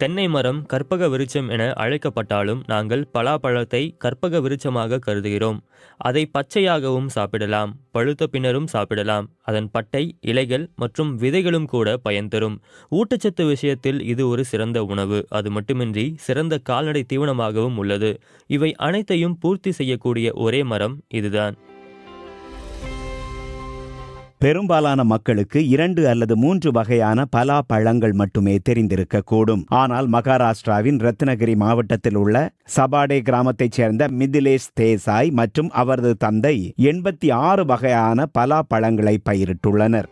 தென்னை மரம் கற்பக விருட்சம் என அழைக்கப்பட்டாலும் நாங்கள் பலாப்பழத்தை கற்பக விருட்சமாக கருதுகிறோம். அதை பச்சையாகவும் சாப்பிடலாம் பழுத்த பின்னரும் சாப்பிடலாம். அதன் பட்டை இலைகள் மற்றும் விதைகளும் கூட பயன் தரும். ஊட்டச்சத்து விஷயத்தில் இது ஒரு சிறந்த உணவு. அது மட்டுமின்றி சிறந்த கால்நடை தீவனமாகவும் உள்ளது. இவை அனைத்தையும் பூர்த்தி செய்யக்கூடிய ஒரே மரம் இதுதான். பெரும்பாலான மக்களுக்கு இரண்டு அல்லது மூன்று வகையான பலா பழங்கள் மட்டுமே தெரிந்திருக்கக்கூடும். ஆனால் மகாராஷ்டிராவின் ரத்னகிரி மாவட்டத்தில் உள்ள சபாடே கிராமத்தைச் சேர்ந்த மிதிலேஷ் தேசாய் மற்றும் அவரது தந்தை எண்பத்தி ஆறு வகையான பலா பழங்களை பயிரிட்டுள்ளனர்.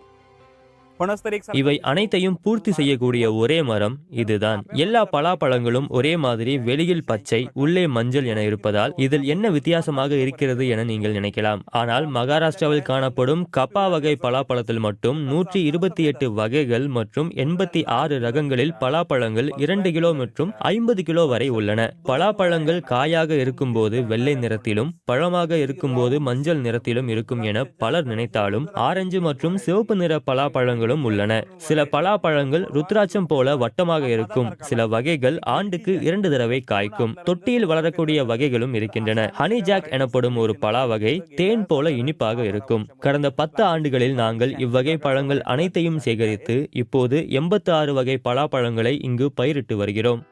இவை அனைத்தையும் பூர்த்தி செய்யக்கூடிய ஒரே மரம் இதுதான். எல்லா பலாப்பழங்களும் ஒரே மாதிரி வெளியில் பச்சை உள்ளே மஞ்சள் என இருப்பதால் இதில் என்ன வித்தியாசமாக இருக்கிறது என நீங்கள் நினைக்கலாம். ஆனால் மகாராஷ்டிராவில் காணப்படும் கப்பா வகை பலாப்பழத்தில் மட்டும் நூற்றி இருபத்தி எட்டு வகைகள் மற்றும் எண்பத்தி ஆறு ரகங்களில் பலாப்பழங்கள் இரண்டு கிலோ மற்றும் ஐம்பது கிலோ வரை உள்ளன. பலாப்பழங்கள் காயாக இருக்கும்போது வெள்ளை நிறத்திலும் பழமாக இருக்கும்போது மஞ்சள் நிறத்திலும் இருக்கும் என பலர் நினைத்தாலும் ஆரஞ்சு மற்றும் சிவப்பு நிற பலாப்பழங்கள் பழங்களும் உள்ளன. சில பலாப்பழங்கள் ருத்ராட்சம் போல வட்டமாக இருக்கும். சில வகைகள் ஆண்டுக்கு இரண்டு தடவை காய்க்கும். தொட்டியில் வளரக்கூடிய வகைகளும் இருக்கின்றன. ஹனி ஜாக் எனப்படும் ஒரு பலா வகை தேன் போல இனிப்பாக இருக்கும். கடந்த பத்து ஆண்டுகளில் நாங்கள் இவ்வகை பழங்கள் அனைத்தையும் சேகரித்து இப்போது எண்பத்தி ஆறு வகை பலாப்பழங்களை இங்கு பயிரிட்டு வருகிறோம்.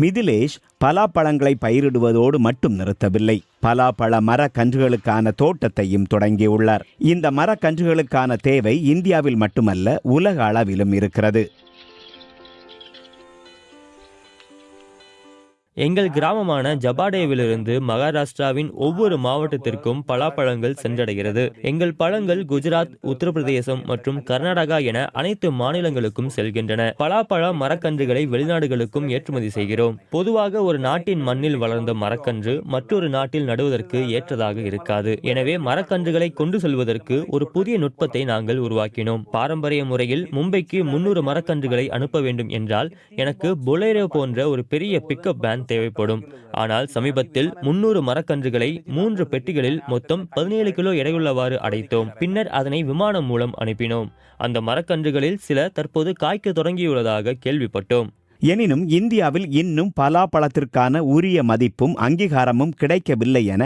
மிதிலேஷ் பலாப்பழங்களை பயிரிடுவதோடு மட்டும் நிறுத்தவில்லை. பலாப்பழ மரக்கன்றுகளுக்கான தோட்டத்தையும் தொடங்கியுள்ளார். இந்த மரக்கன்றுகளுக்கான தேவை இந்தியாவில் மட்டுமல்ல உலக அளவிலும் இருக்கிறது. எங்கள் கிராமமான ஜபாடேவிலிருந்து மகாராஷ்டிராவின் ஒவ்வொரு மாவட்டத்திற்கும் பலாப்பழங்கள் சென்றடைகிறது. எங்கள் பழங்கள் குஜராத் உத்தரப்பிரதேசம் மற்றும் கர்நாடகா என அனைத்து மாநிலங்களுக்கும் செல்கின்றன. பலாப்பழ மரக்கன்றுகளை வெளிநாடுகளுக்கும் ஏற்றுமதி செய்கிறோம். பொதுவாக ஒரு நாட்டின் மண்ணில் வளர்ந்த மரக்கன்று மற்றொரு நாட்டில் நடுவதற்கு ஏற்றதாக இருக்காது. எனவே மரக்கன்றுகளை கொண்டு செல்வதற்கு ஒரு புதிய நுட்பத்தை நாங்கள் உருவாக்கினோம். பாரம்பரிய முறையில் மும்பைக்கு முன்னூறு மரக்கன்றுகளை அனுப்ப வேண்டும் என்றால் எனக்கு பொலேரோ போன்ற ஒரு பெரிய பிக்கப் வேன் தேவைப்படும். ஆனால் சமீபத்தில் முன்னூறு மரக்கன்றுகளை மூன்று பெட்டிகளில் மொத்தம் பதினேழு கிலோ எடையுள்ளவாறு அடைத்தோம். பின்னர் அதனை விமானம் மூலம் அனுப்பினோம். அந்த மரக்கன்றுகளில் சில தற்போது காய்க்க தொடங்கியுள்ளதாக கேள்விப்பட்டோம். எனினும் இந்தியாவில் இன்னும் பலாப்பழத்திற்கான உரிய மதிப்பும் அங்கீகாரமும் கிடைக்கவில்லை என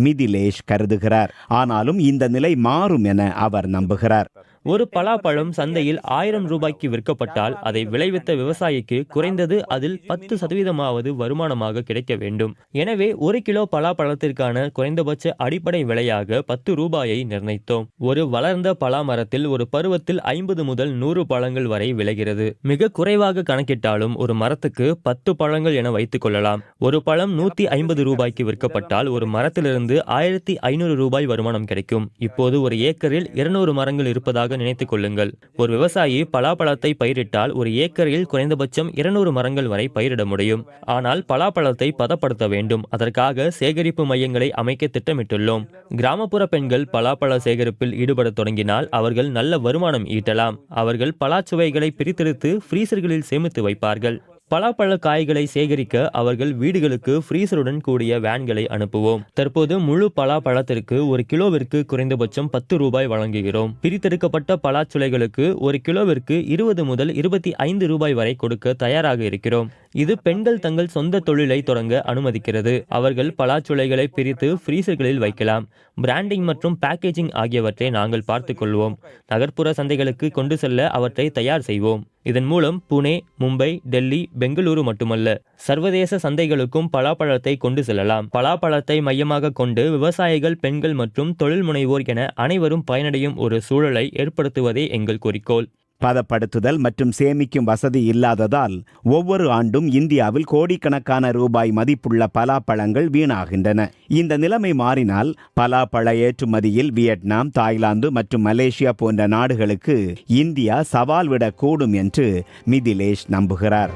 மிதிலேஷ் கருதுகிறார். ஆனாலும் இந்த நிலை மாறும் என அவர் நம்புகிறார். ஒரு பலாப்பழம் சந்தையில் ஆயிரம் ரூபாய்க்கு விற்கப்பட்டால் அதை விளைவித்த விவசாயிக்கு குறைந்தது அதில் பத்து சதவீதமாவது வருமானமாக கிடைக்க வேண்டும். எனவே ஒரு கிலோ பலாப்பழத்திற்கான குறைந்தபட்ச அடிப்படை விலையாக பத்து ரூபாயை நிர்ணயித்தோம். ஒரு வளர்ந்த பலா மரத்தில் ஒரு பருவத்தில் ஐம்பது முதல் நூறு பழங்கள் வரை விளைகிறது. மிக குறைவாக கணக்கிட்டாலும் ஒரு மரத்துக்கு பத்து பழங்கள் என வைத்துக் கொள்ளலாம். ஒரு பழம் நூத்தி ஐம்பது ரூபாய்க்கு விற்கப்பட்டால் ஒரு மரத்திலிருந்து ஆயிரத்தி ஐநூறு ரூபாய் வருமானம் கிடைக்கும். இப்போது ஒரு ஏக்கரில் இருநூறு மரங்கள் இருப்பதாக நினைத்துக் கொள்ளுங்கள். ஒரு விவசாயி பலாப்பழத்தை பயிரிட்டால் ஒரு ஏக்கரில் குறைந்தபட்சம் இருநூறு மரங்கள் வரை பயிரிட முடியும். ஆனால் பலாப்பழத்தை பதப்படுத்த வேண்டும். அதற்காக சேகரிப்பு மையங்களை அமைக்க திட்டமிட்டுள்ளோம். கிராமப்புற பெண்கள் பலாப்பழ சேகரிப்பில் ஈடுபட தொடங்கினால் அவர்கள் நல்ல வருமானம் ஈட்டலாம். அவர்கள் பலாச்சுவைகளை பிரித்தெடுத்து ஃப்ரீசர்களில் சேமித்து வைப்பார்கள். பலாப்பழ காய்களை சேகரிக்க அவர்கள் வீடுகளுக்கு ஃப்ரீசருடன் கூடிய வேன்களை அனுப்புவோம். தற்போது முழு பலாப்பழத்திற்கு ஒரு கிலோவிற்கு குறைந்தபட்சம் பத்து ரூபாய் வழங்குகிறோம். பிரித்தெடுக்கப்பட்ட பலாச்சுளைகளுக்கு ஒரு கிலோவிற்கு இருபது முதல் இருபத்தி ஐந்து ரூபாய் வரை கொடுக்க தயாராக இருக்கிறோம். இது பெண்கள் தங்கள் சொந்த தொழிலை தொடங்க அனுமதிக்கிறது. அவர்கள் பலாச்சுளைகளை பிரித்து ஃப்ரீசர்களில் வைக்கலாம். பிராண்டிங் மற்றும் பேக்கேஜிங் ஆகியவற்றை நாங்கள் பார்த்துக் கொள்வோம் நகர்ப்புற சந்தைகளுக்கு கொண்டு செல்ல அவற்றை தயார் செய்வோம். இதன் மூலம் புனே மும்பை டெல்லி பெங்களூரு மட்டுமல்ல சர்வதேச சந்தைகளுக்கும் பலாப்பழத்தை கொண்டு செல்லலாம். பலாப்பழத்தை மையமாக கொண்டு விவசாயிகள் பெண்கள் மற்றும் தொழில் முனைவோர் என அனைவரும் பயனடையும் ஒரு சூழலை ஏற்படுத்துவதே எங்கள் குறிக்கோள். பதப்படுத்துதல் மற்றும் சேமிக்கும் வசதி இல்லாததால் ஒவ்வொரு ஆண்டும் இந்தியாவில் கோடிக்கணக்கான ரூபாய் மதிப்புள்ள பலாப்பழங்கள் வீணாகின்றன. இந்த நிலைமை மாறினால் பலாப்பழ ஏற்றுமதியில் வியட்நாம் தாய்லாந்து மற்றும் மலேசியா போன்ற நாடுகளுக்கு இந்தியா சவால் விடக்கூடும் என்று மிதிலேஷ் நம்புகிறார்.